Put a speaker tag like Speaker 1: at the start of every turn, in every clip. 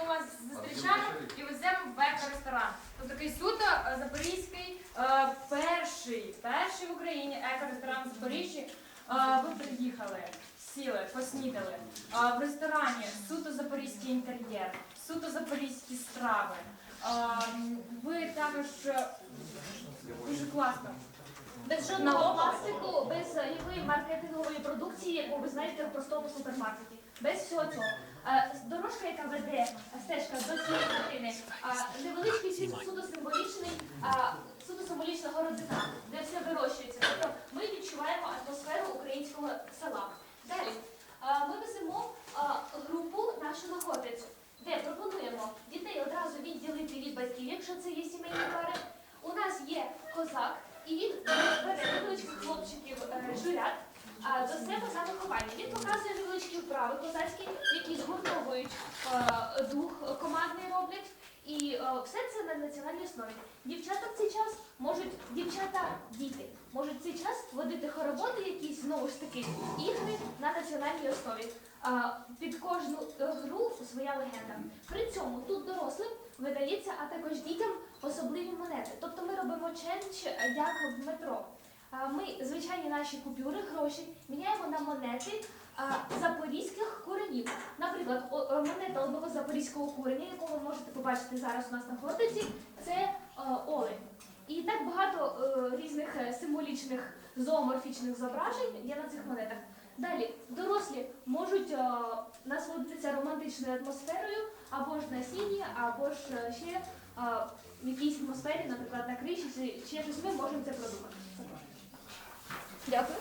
Speaker 1: Ми вас зустрічаємо і веземо в еко-ресторан. Такий суто е, запорізький, е, перший, перший в Україні еко-ресторан в Запоріжжі. Е, Ви приїхали, сіли, поснідали. Е, В ресторані суто запорізький інтер'єр, суто запорізькі страви. Е, Ви також е, дуже класно.
Speaker 2: Без жодного пластику, без якої маркетингової продукції, яку ви знаєте в простому супермаркеті. Без всього цього. Дорожка, яка веде стежка до цієї картини, невеличкий світ суто символічний, суто символічного родина, де все вирощується. Тобто ми відчуваємо атмосферу українського села. Далі ми веземо групу нашу на Хотицю, де пропонуємо дітей одразу відділити від батьків, якщо це є сімейні пари. У нас є козак, і він бере невеличких хлопчиків е, журят до себе на виховання. Він показує невеличкі вправи козацькі, які згуртовують е, дух командний роблять. І е, все це на національній основі. Дівчата в цей час можуть, дівчата, діти, можуть в цей час водити хороводи, якісь знову ж таки ігри на національній основі. Під кожну е, гру своя легенда. При цьому тут дорослим видається, а також дітям особливі монети. Тобто ми робимо ченч як в метро. Ми звичайні наші купюри, гроші міняємо на монети запорізьких куренів. Наприклад, монета одного запорізького куреня, яку ви можете побачити зараз у нас на фортеці, це олень. І так багато е, різних е, символічних зооморфічних зображень є на цих монетах. Далі дорослі можуть е, насолодитися романтичною атмосферою або ж на сіні, або ж ще в якійсь атмосфері, наприклад, на криші чи ще щось. Ми можемо це продумати. Дякую.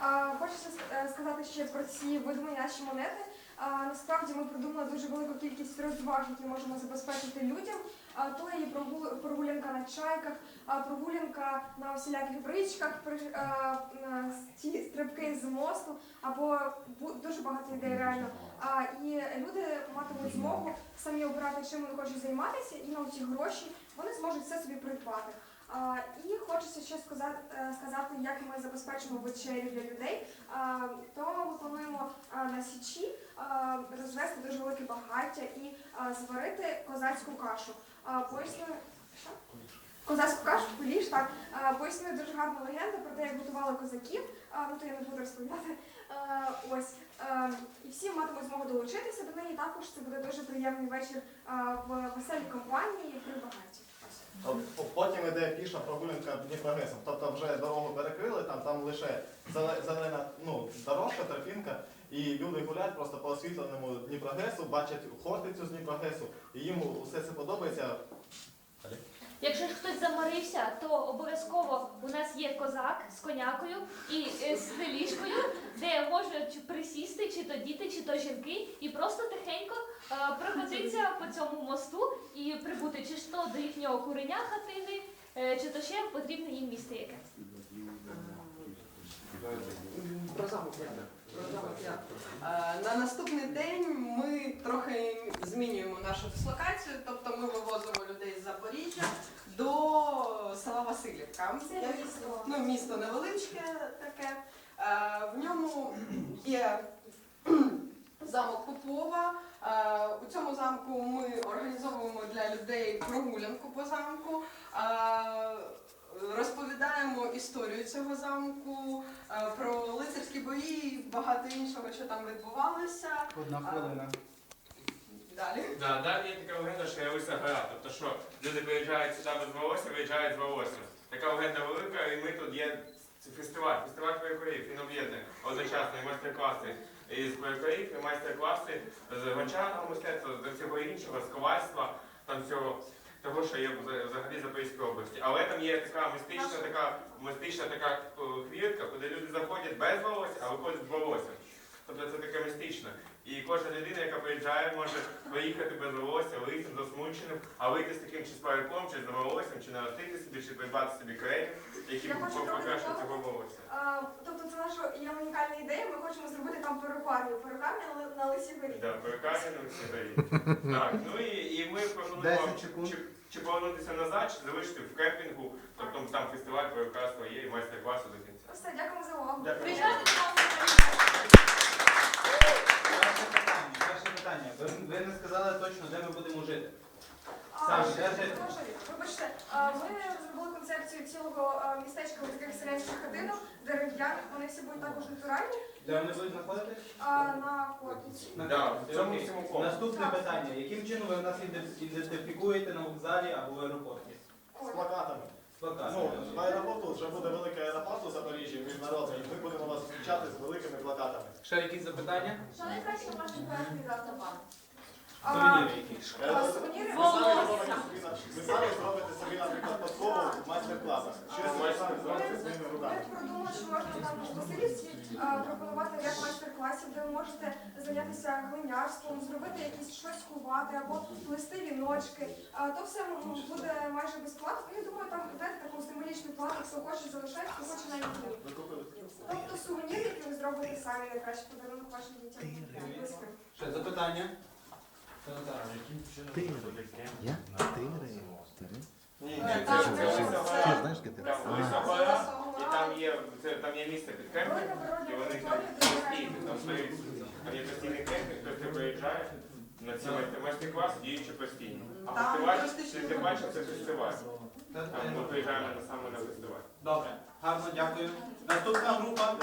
Speaker 3: А, Хочеться е, сказати ще про ці видумані наші монети. Насправді ми придумали дуже велику кількість розваг, які можемо забезпечити людям. То є прогу- прогулянка на чайках, прогулянка на всіляких бричках, при- а, на ті стрибки з мосту, або дуже багато ідей реально. І люди матимуть змогу самі обирати, чим вони хочуть займатися, і на ці гроші вони зможуть все собі придбати. І хочеться ще сказати, е, сказати, як ми забезпечимо вечерю для людей. То ми плануємо на січі розвести дуже велике багаття і зварити козацьку кашу. А, Козацьку кашу, куліш, так. А, Пояснюю дуже гарна легенда про те, як готували козаків. Ну то я не буду розповідати. Ось. І всі матимуть змогу долучитися до неї. Також це буде дуже приємний вечір в веселій компанії при багаті.
Speaker 4: Потім іде піша прогулянка Дніпрогресом. Тобто вже дорогу перекрили, там, там лише зелена ну, дорожка, тропінка, і люди гуляють просто по освітленому Дніпрогресу, бачать хортицю з Дніпрогресу, і їм усе це подобається.
Speaker 2: Якщо ж хтось заморився, то обов'язково у нас є козак з конякою і е, з теліжкою, де можуть присісти чи то діти, чи то жінки, і просто тихенько е, прокотитися по цьому мосту і прибути чи ж то до їхнього куреня хатини, е, чи то ще потрібне їм місце якесь.
Speaker 5: Про замок я. Про замок я. Е, На наступний день ми трохи змінюємо нашу дислокацію, тобто ми вивозимо людей з Запоріжжя до села Васильівка. Ну, місто невеличке таке. Е, В ньому є замок Попова. Е, У цьому замку ми організовуємо для людей прогулянку по замку. Розповідаємо історію цього замку, бої і багато іншого, що там відбувалося.
Speaker 6: Одна хвилина.
Speaker 5: Далі.
Speaker 7: Да, далі є така легенда, що явився гора. Тобто, що люди приїжджають сюди без волосся, виїжджають з волоссям. Така легенда велика, і ми тут є фестиваль, фестиваль перекорів, він об'єднує одночасно і майстер-класи із перекорів, і майстер-класи з гончарного мистецтва, з всього іншого, з ковальства, там всього того, що є взагалі в Запорізькій області. Але там є така містична, така містична така квітка, куди люди заходять без волосся, а виходять з волоссям. Тобто це таке містичне. І кожна людина, яка приїжджає, може поїхати без волосся, лисим, засмученим, а вийти з таким чи з париком, чи з волоссям, чи наростити собі, чи придбати собі крем, які покращують цього волосся.
Speaker 3: А, Тобто це наша є унікальна ідея. Ми хочемо зробити там перукарню. Перукарня на, Ли- на Лисій горі.
Speaker 7: Да, перекачано всі дають. Так, ну і, і ми пропонуємо
Speaker 6: 10 секунд.
Speaker 7: чи, чи повернутися назад, чи залишити в кемпінгу, тобто там фестиваль перукарства є і майстер-класи до кінця.
Speaker 3: Все, дякуємо за увагу.
Speaker 4: Дякую.
Speaker 1: Приїжджайте до нас.
Speaker 6: Перше питання. Перше питання. питання. Ви, ви не сказали точно, де ми будемо жити. Саш,
Speaker 3: Може, Вибачте, а, ми розробили концепцію цілого а, містечка у таких селянських хатинок, дерев'яних, вони всі будуть також натуральні,
Speaker 6: Де вони будуть знаходитись?
Speaker 3: а, на корпусі.
Speaker 7: Да, в цьому всьому комплексі.
Speaker 6: Наступне питання. Яким чином ви нас іде- ідентифікуєте на вокзалі або в аеропорті?
Speaker 4: З плакатами.
Speaker 6: З плакатами.
Speaker 4: Ну, аеропорту вже буде великий аеропорт у Запоріжжі, міжнародний, і ми будемо вас зустрічати з великими плакатами.
Speaker 6: Ще якісь запитання?
Speaker 2: Що найкраще можна відправити від автопан?
Speaker 3: А,
Speaker 6: сувеніри?
Speaker 4: Ви самі зробите собі, на- зробите собі, наприклад, подкову в майстер-класах. Щось ви самі зробите своїми руками.
Speaker 3: Ми продумали, що можна там в посилівці пропонувати ряд майстер-класів, де ви можете зайнятися глинярством, зробити якісь щось кувати або плести віночки. А, То все буде майже безплатно. І я думаю, там знаєте, таку символічну плату, хто хоче залишати, хто хоче навіть ні.
Speaker 4: Ви купили?
Speaker 3: Тобто сувеніри, які ви зробите самі, найкращий подарунок вашим дітям.
Speaker 6: Ще запитання? Наталя?
Speaker 8: Я?
Speaker 5: Е,
Speaker 7: ні,
Speaker 5: там.
Speaker 8: Ти знаєш, де ти?
Speaker 7: І там є, це, там є місце під кемпінг, і вони там постійно, там постійний кемпінг, тобто ти приїжджаєш на ці майстер- майстер-клас, діючи постійно. А фестиваль, ти бачиш, це фестиваль. Ми приїжджаємо на саме на фестиваль.
Speaker 6: Добре, гарно, дякую. Наступна група.